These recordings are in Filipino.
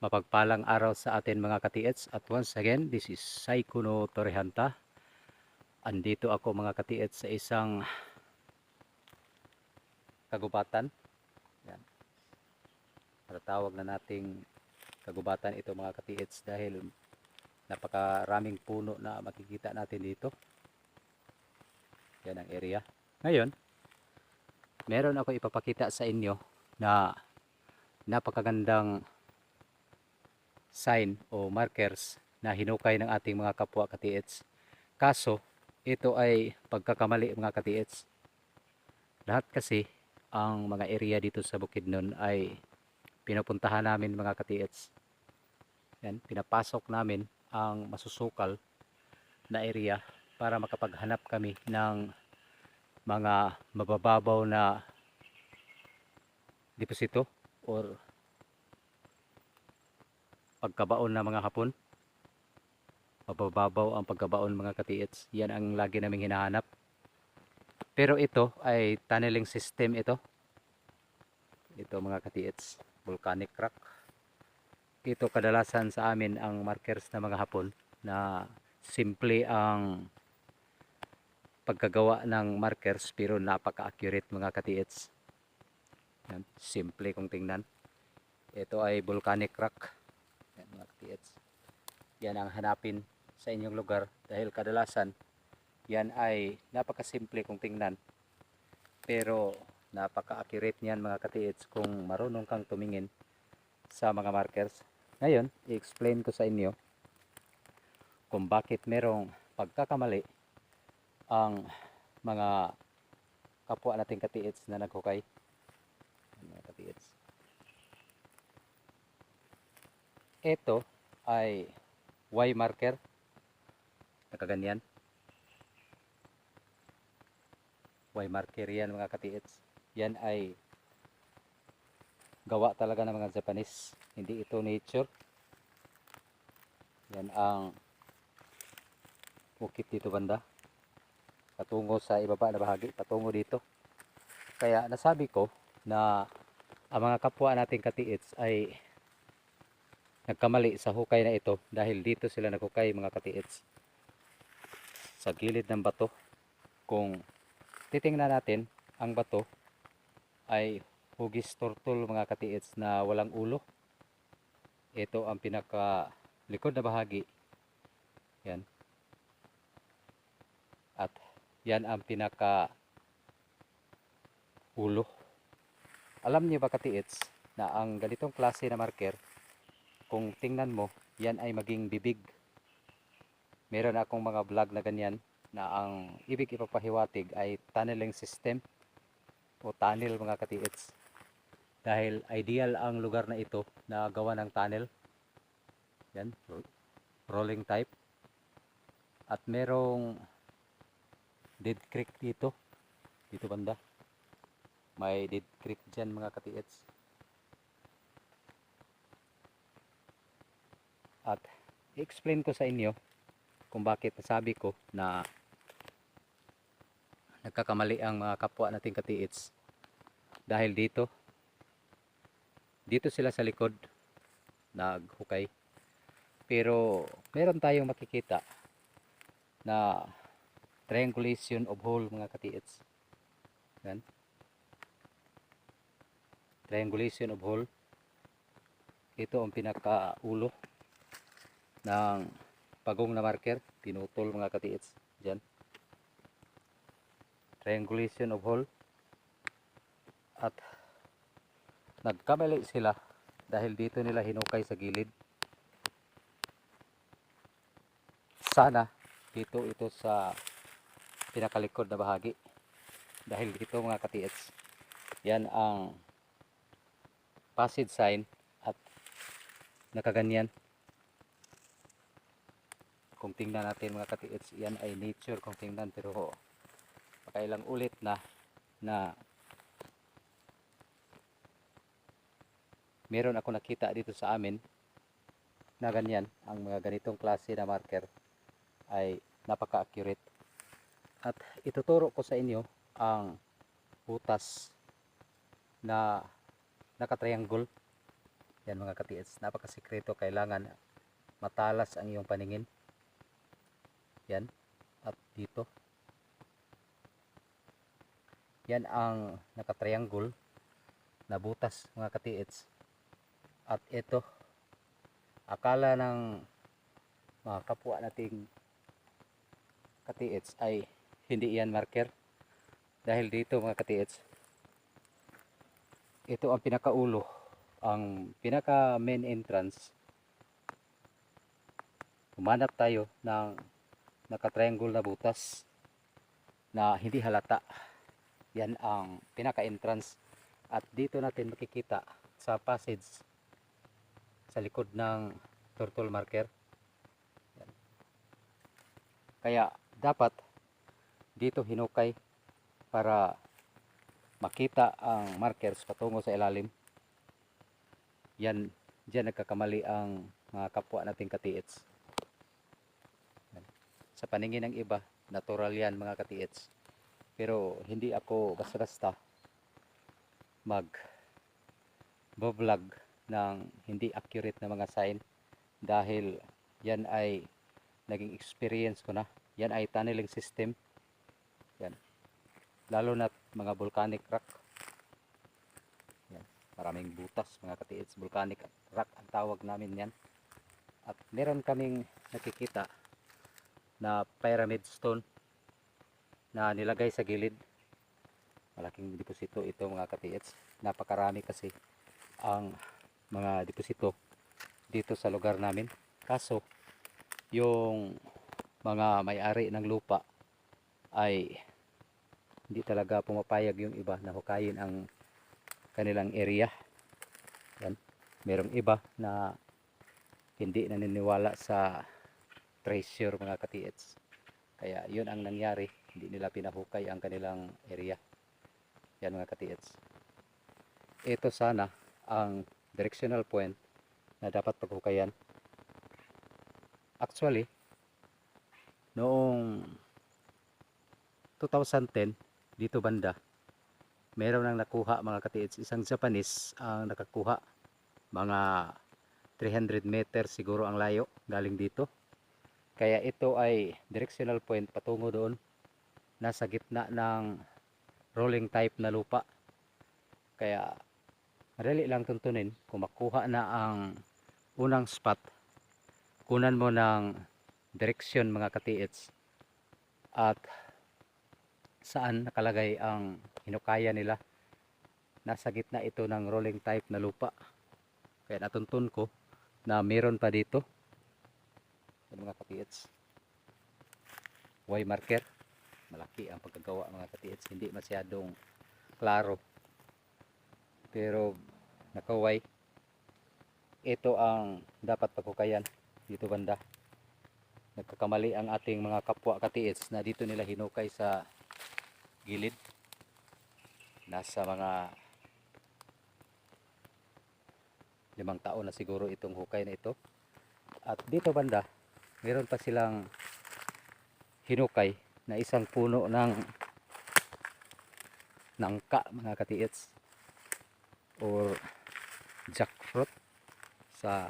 Mapagpalang araw sa atin mga katiets at once again this is Saikuno Torihanta. Andito ako mga katiets sa isang kagubatan. Yan. Para tawag na nating kagubatan ito mga katiets dahil napakaraming puno na makikita natin dito. Yan ang area. Ngayon, meron ako ipapakita sa inyo na napakagandang sign o markers na hinukay ng ating mga kapwa katiets. Kaso, ito ay pagkakamali mga katiets. Lahat kasi ang mga area dito sa Bukidnon ay pinupuntahan namin mga katiets. Yan, pinapasok namin ang masusukal na area para makapaghanap kami ng mga mabababaw na deposito or pagkabaon na mga hapon. Mabababaw ang pagkabaon mga katiits. Yan ang lagi naming hinahanap. Pero ito ay tunneling system ito. Ito mga katiits. Volcanic rock. Ito kadalasan sa amin ang markers na mga hapon na simple ang pagkagawa ng markers pero napaka-accurate mga katiits. Yan, simple kung tingnan. Ito ay volcanic rock. Yan mga katiits. Yan ang hanapin sa inyong lugar dahil kadalasan yan ay napakasimple kung tingnan. Pero napaka-accurate niyan mga katiits kung marunong kang tumingin sa mga markers. Ngayon, i-explain ko sa inyo kung bakit merong pagkakamali ang mga kapwa nating katiits na naghukay. Yan, Mga katiits. Ito ay Y marker. Nakaganyan. Y marker yan mga katiits. Yan ay gawa talaga ng mga Japanese. Hindi ito nature. Yan ang bukit dito banda. Patungo sa ibaba na bahagi. Patungo dito. Kaya nasabi ko na ang mga kapwa nating katiits ay nagkamali sa hukay na ito dahil dito sila naghukay mga katiits. Sa gilid ng bato kung titingnan natin ang bato ay hugis turtle mga katiits na walang ulo. Ito ang pinaka likod na bahagi. Yan. At yan ang pinaka ulo alam niyo ba katiits na ang ganitong klase na marker kung tingnan mo, yan ay maging bibig. Meron akong mga vlog na ganyan na ang ibig ipapahiwatig ay tunneling system o tunnel mga katiits. Dahil ideal ang lugar na ito na gawa ng tunnel. Yan, ro- rolling type. At merong dead creek dito. Dito banda. May dead creek dyan mga katiits. At i-explain ko sa inyo kung bakit nasabi ko na nagkakamali ang mga kapwa nating katiits. Dahil dito dito sila sa likod naghukay. Pero meron tayong makikita na triangulation of hole mga katiits. Yan. Triangulation of hole ito ang pinakaulo ng pagong na marker pinutol mga katiits dyan. Triangulation of hole. At nagkamali sila dahil dito nila hinukay sa gilid. Sana dito ito sa pinakalikod na bahagi. Dahil dito mga katiits yan ang passage sign at nakaganyan kung tingnan natin mga katiits yan ay nature kung tingnan pero pakailang ulit na na meron ako nakita dito sa amin na ganyan. Ang mga ganitong klase na marker ay napaka-accurate. At ituturo ko sa inyo ang butas na naka-triangle. Yan mga katiits, napakasikreto. Kailangan matalas ang iyong paningin. Yan. At dito. Yan ang nakatriangle na butas mga katiits. At ito, akala ng mga kapwa nating katiits ay hindi yan marker. Dahil dito mga katiits, ito ang pinakaulo, ang pinaka main entrance. Humanap tayo ng nakatriangle na butas na hindi halata. Yan ang pinaka entrance. At dito natin makikita sa passage sa likod ng turtle marker. Yan. Kaya dapat dito hinukay para makita ang markers patungo sa ilalim. Yan, diyan nagkakamali ang mga kapwa nating katiits. Sa paningin ng iba, natural yan mga katiits. Pero hindi ako basta-basta mag vlog ng hindi accurate na mga sign dahil yan ay naging experience ko na. Yan ay tunneling system. Yan. Lalo na mga volcanic rock. Yan. Maraming butas, mga katiits. Volcanic rock ang tawag namin yan. At meron kaming nakikita na pyramid stone na nilagay sa gilid. Malaking deposito ito mga katiits. Napakarami kasi ang mga deposito dito sa lugar namin. Kaso, yung mga may-ari ng lupa ay hindi talaga pumapayag yung iba na hukayin ang kanilang area. Yan. Merong iba na hindi naniniwala sa treasure mga katiits. Kaya yun ang nangyari. Hindi nila pinahukay ang kanilang area. Yan mga katiits. Ito sana ang directional point na dapat paghukayan. Actually, noong 2010 dito banda meron nang nakuha mga katiits isang Japanese ang nakakuha mga 300 meter siguro ang layo galing dito kaya ito ay directional point patungo doon. Nasa gitna ng rolling type na lupa. Kaya madali lang tuntunin kung makuha na ang unang spot. Kunan mo ng direksyon mga katiits at saan nakalagay ang hinukaya nila. Nasa gitna ito ng rolling type na lupa. Kaya natuntun ko na meron pa dito mga katiits Y marker malaki ang pagkagawa mga katiits hindi masyadong klaro. Pero naka Y ito ang dapat pagkukayan dito banda. Nagkakamali ang ating mga kapwa katiits na dito nila hinukay sa gilid. Nasa mga limang taon na siguro itong hukay na ito. At dito banda meron pa silang hinukay na isang puno ng nangka mga katiits or jackfruit sa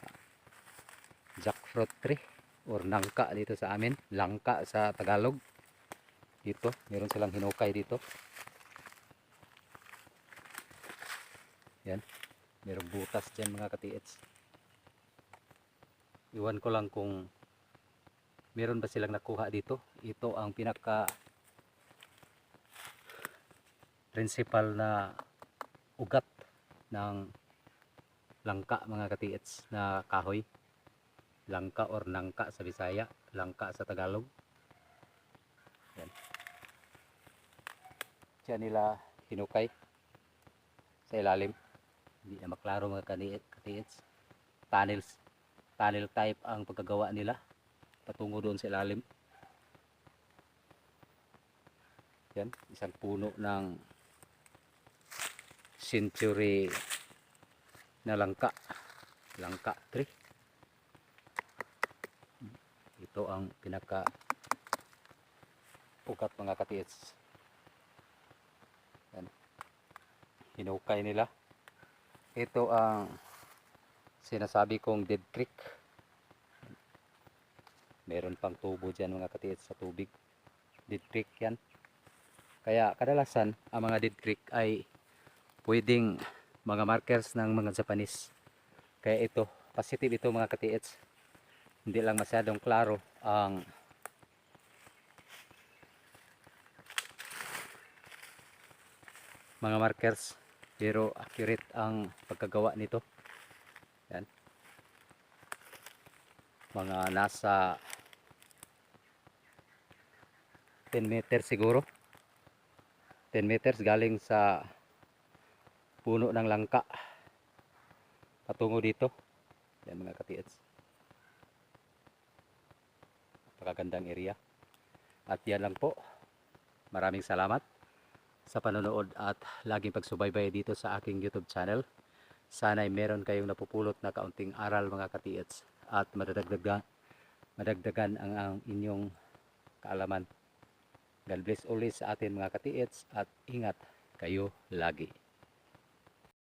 jackfruit tree or nangka dito sa amin langka sa Tagalog. Dito meron silang hinukay dito. Yan merong butas dyan mga katiits. Iwan ko lang kung meron ba silang nakuha dito? Ito ang pinaka principal na ugat ng langka mga katiits na kahoy. Langka or nangka sa Bisaya langka sa Tagalog. Yan. Diyan nila hinukay sa ilalim. Hindi na maklaro mga katiits. Tunnels, tunnel type ang pagkagawa nila patungo doon sa ilalim. Yan, isang puno ng century na langka. Langka tree. Ito ang pinaka ugat mga katiits. Yan. Hinukay nila. Ito ang sinasabi kong dead creek. Meron pang tubo dyan mga katiits sa tubig. Dead creek yan. Kaya kadalasan ang mga dead creek ay pwedeng mga markers ng mga Japanese. Kaya ito, positive ito mga katiits. Hindi lang masyadong klaro ang mga markers pero accurate ang pagkagawa nito. Yan. Mga nasa 10 meters siguro. 10 meters galing sa puno ng langka patungo dito. Yan mga katiits. Napakagandang area. At yan lang po. Maraming salamat sa panonood at laging pagsubaybay dito sa aking YouTube channel. Sana'y meron kayong napupulot na kaunting aral mga katiits at madadagdagan, madagdagan ang, ang inyong kaalaman. God bless always sa atin mga katiits at ingat kayo lagi.